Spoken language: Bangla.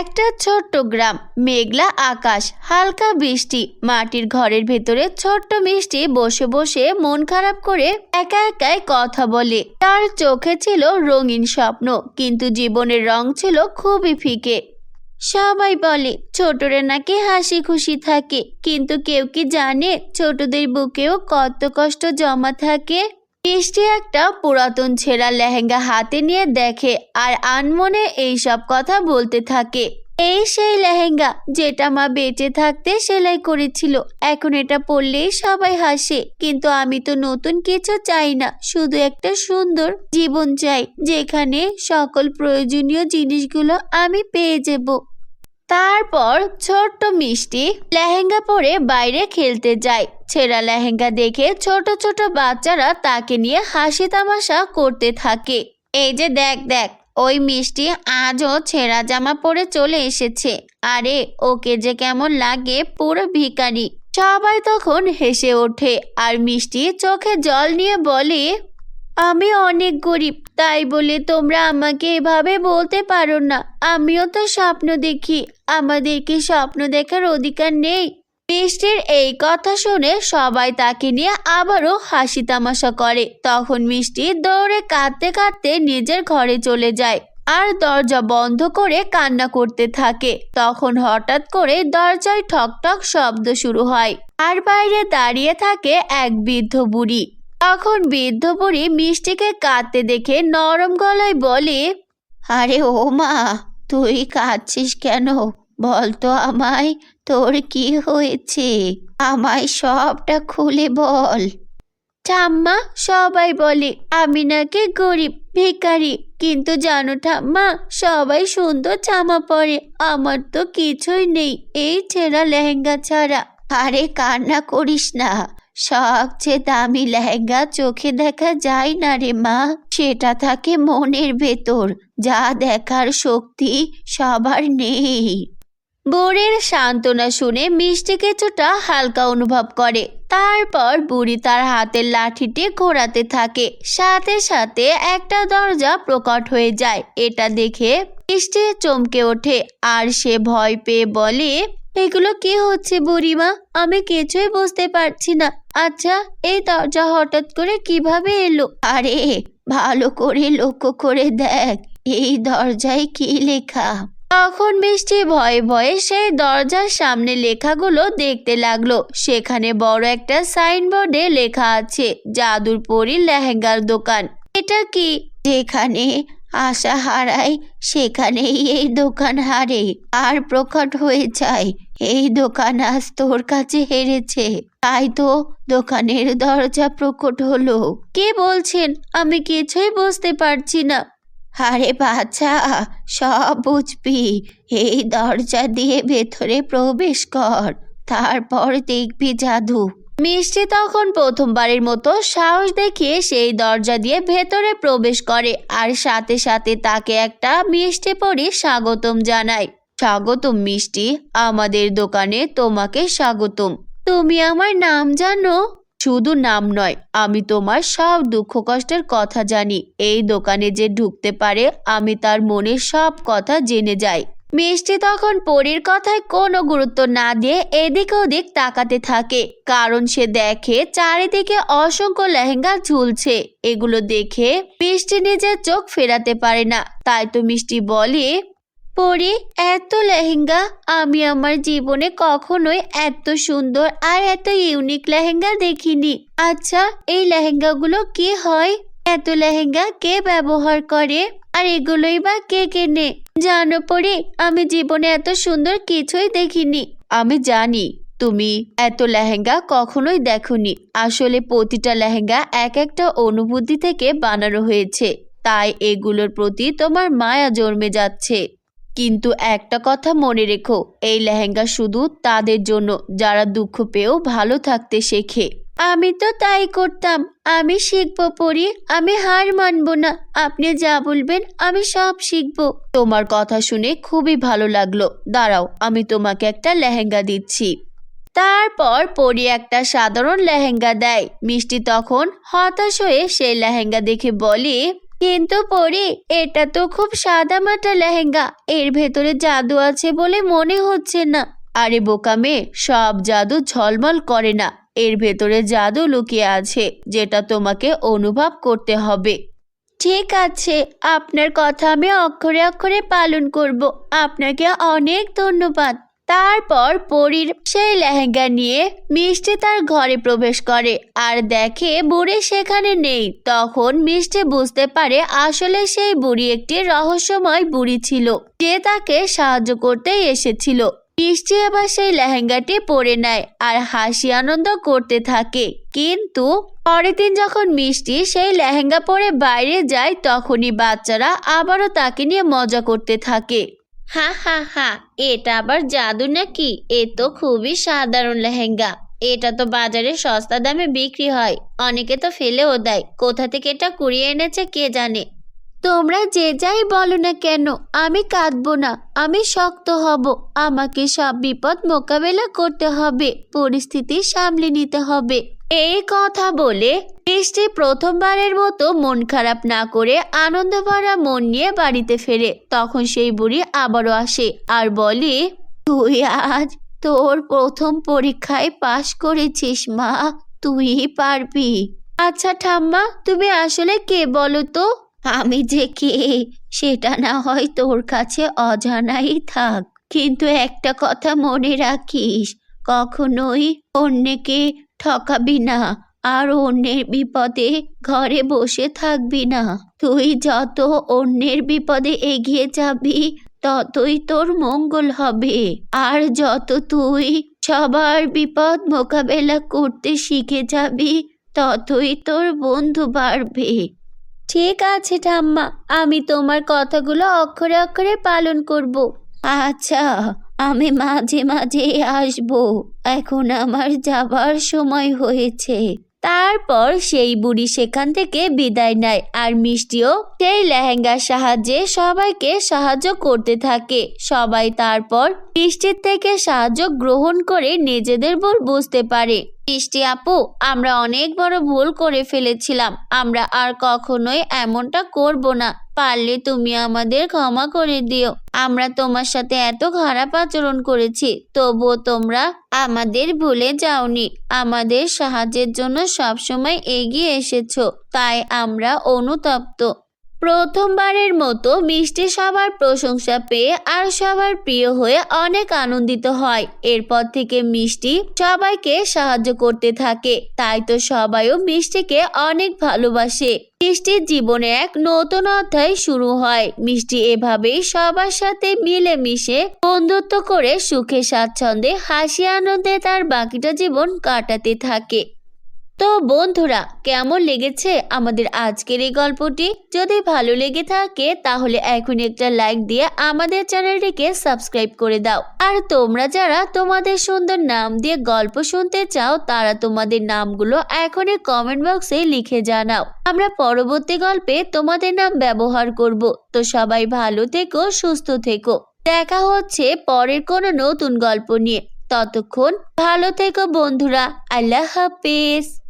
একটা ছোট্ট গ্রাম, মেঘলা আকাশ, হালকা বৃষ্টি। মাটির ঘরের ভেতরে ছোট্ট মিষ্টি বসে বসে মন খারাপ করে একা একাই কথা বলে। তার চোখে ছিল রঙিন স্বপ্ন, কিন্তু জীবনের রং ছিল খুবই ফিকে। সবাই বলে, ছোটরা নাকি হাসি খুশি থাকে, কিন্তু কেউ কি জানে ছোটদের বুকেও কত কষ্ট জমা থাকে? মিষ্টি একটা পুরাতন ছেঁড়া লেহেঙ্গা হাতে নিয়ে দেখে আর আনমনে এইসব কথা বলতে থাকে। এই সেই লেহেঙ্গা যেটা মা বেঁচে থাকতে সেলাই করেছিল। এখন এটা পরলেই সবাই হাসে। কিন্তু আমি তো নতুন কিছু চাই না, শুধু একটা সুন্দর জীবন চাই, যেখানে সকল প্রয়োজনীয় জিনিসগুলো আমি পেয়ে যাব। তারপর ছোট্ট মিষ্টি লেহেঙ্গা পরে বাইরে খেলতে যায়। ছেঁড়া লেহেঙ্গা দেখে ছোট ছোট বাচ্চারা তাকে নিয়ে হাসি তামাশা করতে থাকে। এই যে দেখ দেখ, ওই মিষ্টি আজও ছেঁড়া জামা পরে চলে এসেছে। আরে, ওকে যে কেমন লাগে পুরো ভিখারি। সবাই তখন হেসে ওঠে আর মিষ্টি চোখে জল নিয়ে বলে আমি অনেক গরিব, তাই বলে তোমরা আমাকে এভাবে বলতে পারো না। আমিও তো স্বপ্ন দেখি, আমাদের কি স্বপ্ন দেখার অধিকার নেই? মিষ্টির এই কথা শুনে সবাই তাকে নিয়ে আবারও হাসি তামাশা করে। তখন মিষ্টি দৌড়ে কাঁদতে কাঁদতে নিজের ঘরে চলে যায় আর দরজা বন্ধ করে কান্না করতে থাকে। তখন হঠাৎ করে দরজায় ঠক ঠক শব্দ শুরু হয় আর বাইরে দাঁড়িয়ে থাকে এক বৃদ্ধ বুড়ি। তখন বৃদ্ধ বুড়ি মিষ্টিকে কাঁদতে দেখে নরম গলায় বলে, আরে ও মা, তুই কাঁদছিস কেন? বলতো আমায়, তোর কি হয়েছে? আমায় সবটা খুলে বল। ঠাম্মা সবাই বলে, আমি নাকি গরিব, ভিখারি। কিন্তু জানো ঠাম্মা, সবাই সুন্দর জামা পরে, আমার তো কিছুই নেই, এই ছেঁড়া লেহেঙ্গা ছাড়া। আরে কান্না করিস না। সবচেয়ে দামি লেহেঙ্গা চোখে দেখা যায় না রে মা, সেটা থাকে মনের ভেতর, যা দেখার শক্তি সবার নেই। বুড়ির সান্ত্বনা শুনে মিষ্টি কিছুটা হালকা অনুভব করে। তারপর বুড়ি তার হাতের লাঠিটি ঘোরাতে থাকে। সাথে সাথে একটা দরজা প্রকট হয়ে যায়। এটা দেখে মিষ্টি চমকে ওঠে। আর সে ভয় পেয়ে বলে, এগুলো কি হচ্ছে বুড়িমা? আমি কিছুই বুঝতে পারছি না। আচ্ছা এই দরজা হঠাৎ করে কীভাবে এলো? আরে, ভালো করে লক্ষ্য করে দেখ, এই দরজায় কি লেখা? তখন বৃষ্টি ভয়ে ভয়ে সেই দরজার সামনে লেখাগুলো দেখতে লাগল। সেখানে বড় একটা সাইনবোর্ডে লেখা আছে, জাদুর পরী লেহেঙ্গার দোকান। এটা কি? যেখানে আশা হারায় সেখানেই এই দোকান হারে। আর প্রকট হয়ে যায়, এই দোকান আজ তোর কাছে হেরেছে। তাই তো দোকানের দরজা প্রকট হলো। কে বলছেন? আমি কিছুই বুঝতে পারছি না। আরে বাচ্চা সব বুঝবি। এই দরজা দিয়ে ভেতরে প্রবেশ কর, তারপর দেখবি জাদু। মিষ্টি তখন প্রথমবারের মতো সাহস দেখিয়ে সেই দরজা দিয়ে ভেতরে প্রবেশ করে আর সাথে সাথে তাকে একটা মিষ্টি পরি স্বাগতম জানায়। স্বাগতম মিষ্টি, আমাদের দোকানে তোমাকে স্বাগতম। তুমি আমার নাম জানো? শুধু নাম নয়, আমি তোমার সব দুঃখ কষ্টের কথা জানি। এই দোকানে যে ঢুকতে পারে, আমি তার মনের সব কথা জেনে যাই। মিষ্টি তখন পরীর কথায় কোনো গুরুত্ব না দিয়ে এদিক ওদিক তাকাতে থাকে, কারণ সে দেখে চারিদিকে অসংখ্য লেহেঙ্গা ঝুলছে। এগুলো দেখে মিষ্টি নিজের চোখ ফেরাতে পারে না। তাই তো মিষ্টি বলে, পরি, এত লেহেঙ্গা? আমি আমার জীবনে কখনোই এত সুন্দর আর এত ইউনিক লেহেঙ্গা দেখিনি। আচ্ছা এই লেহেঙ্গাগুলো কি হয়? এত লেহেঙ্গা কে ব্যবহার করে? আর এগুলোই বা কে কেনে? জানো পরে আমি জীবনে এত সুন্দর কিছুই দেখিনি। আমি জানি, তুমি এত লেহেঙ্গা কখনোই দেখনি। আসলে প্রতিটা লেহেঙ্গা এক একটা অনুভূতি থেকে বানানো হয়েছে। তাই এগুলোর প্রতি তোমার মায়া জন্মে যাচ্ছে। কিন্তু একটা কথা মনে রেখো, এই লেহেঙ্গা শুধু তাদের জন্য, যারা দুঃখ পেয়েও ভালো থাকতে শেখে। আমি তো তাই করতাম। আমি শিখব পড়ি, আমি হার মানব না। আপনি যা বলবেন, আমি সব শিখব। তোমার কথা শুনে খুবই ভালো লাগল। দাঁড়াও, আমি তোমাকে একটা লেহেঙ্গা দিচ্ছি। তারপর পরি একটা সাধারণ লেহেঙ্গা দেয়। মিষ্টি তখন হতাশ হয়ে সেই লেহেঙ্গা দেখে বলে, কিন্তু পরি, এটা তো খুব সাদামাটা লেহেঙ্গা। এর ভেতরে জাদু আছে বলে মনে হচ্ছে না। আরে বোকা মেয়ে, সব জাদু ঝলমল করে না। এর ভেতরে জাদু লুকিয়ে আছে, যেটা তোমাকে অনুভব করতে হবে। ঠিক আছে, আপনার কথা আমি অক্ষরে অক্ষরে পালন করব। আপনাকে অনেক ধন্যবাদ। তারপর পরীর সেই লেহেঙ্গা নিয়ে মিষ্টি তার ঘরে প্রবেশ করে আর দেখে বুড়ি সেখানে নেই। তখন মিষ্টি বুঝতে পারে আসলে সেই বুড়ি একটি রহস্যময় বুড়ি ছিল, যে তাকে সাহায্য করতেই এসেছিল। মিষ্টি আবার সেই লেহেঙ্গাটি পরে নেয় আর হাসি আনন্দ করতে থাকে। কিন্তু পরের দিন যখন মিষ্টি সেই লেহেঙ্গা পরে বাইরে যায়, তখনই বাচ্চারা আবারও তাকে নিয়ে মজা করতে থাকে। হা হা হা, এটা আবার জাদু নাকি? এ তো খুবই সাধারণ লেহেঙ্গা। এটা তো বাজারে সস্তা দামে বিক্রি হয়। অনেকে তো ফেলেও দেয়। কোথা থেকে এটা কুড়িয়ে এনেছে কে জানে? তোমরা যে যাই বলো না কেন, আমি কাঁদবো না, আমি শক্ত হব, আমাকে সব বিপদ মোকাবেলা করতে হবে, পরিস্থিতি সামলে নিতে হবে। এই কথা বলে মিষ্টি প্রথমবারের মতো মন খারাপ না করে আনন্দ ভরা মন নিয়ে বাড়িতে ফেরে। তখন সেই বুড়ি আবারও আসে আর বলে, তুই আজ তোর প্রথম পরীক্ষায় পাশ করেছিস মা, তুই পারবি? আচ্ছা ঠাম্মা, তুমি আসলে কে বলো তো? আমি যে কে, সেটা না হয় তোর কাছে অজানাই থাক। কিন্তু একটা কথা মনে রাখিস, কখনোই অন্যকে ঠকাবি না, আর অন্যের বিপদে ঘরে বসে থাকবি না। তুই যত অন্যের বিপদে এগিয়ে যাবি, ততই তোর মঙ্গল হবে। আর যত তুই সবার বিপদ মোকাবেলা করতে শিখে যাবি, ততই তোর বন্ধু বাড়বে। ঠিক আছে ঠাম্মা আমি তোমার কথাগুলো অক্ষরে অক্ষরে পালন করব। আচ্ছা আমি মাঝে মাঝে আসব। এখন আমার যাবার সময় হয়েছে। তারপর সেই বুড়ি সেখান থেকে বিদায় নেয় আর মিষ্টিও সেই লেহেঙ্গার সাহায্যে সবাইকে সাহায্য করতে থাকে। সবাই তারপর মিষ্টির থেকে সাহায্য গ্রহণ করে নিজেদের ভুল বুঝতে পারে। মিষ্টি আপু, আমরা অনেক বড় ভুল করে ফেলেছিলাম। আমরা আর কখনোই এমনটা করব না। পারলে তুমি আমাদের ক্ষমা করে দিও। আমরা তোমার সাথে এত খারাপ আচরণ করেছি, তবুও তোমরা আমাদের ভুলে যাওনি। আমাদের সাহায্যের জন্য সবসময় এগিয়ে এসেছ, তাই আমরা অনুতপ্ত। প্রথমবারের মতো মিষ্টি সবার প্রশংসা পেয়ে আর সবার প্রিয় হয়ে অনেক আনন্দিত হয়। এরপর থেকে মিষ্টি সবাইকে সাহায্য করতে থাকে। তাই তো সবাইও মিষ্টিকে অনেক ভালোবাসে। মিষ্টির জীবনে এক নতুন অধ্যায় শুরু হয়। মিষ্টি এভাবেই সবার সাথে মিলেমিশে বন্ধুত্ব করে সুখে স্বাচ্ছন্দ্যে হাসি আনন্দে তার বাকিটা জীবন কাটাতে থাকে। তো বন্ধুরা, কেমন লেগেছে আমাদের আজকের এই গল্পটি? যদি ভালো লেগে থাকে, তাহলে এখন একটা লাইক দিয়ে আমাদের চ্যানেলটিকে সাবস্ক্রাইব করে দাও। আর তোমরা যারা তোমাদের সুন্দর নাম দিয়ে গল্প শুনতে চাও, তারা তোমাদের নামগুলো এখনই কমেন্ট বক্সে লিখে জানাও। আমরা পরবর্তী গল্পে তোমাদের নাম ব্যবহার করব। তো সবাই ভালো থেকো, সুস্থ থেকো। দেখা হচ্ছে পরের কোনো নতুন গল্প নিয়ে। ততক্ষণ ভালো থেকো বন্ধুরা। আল্লাহ হাফেজ।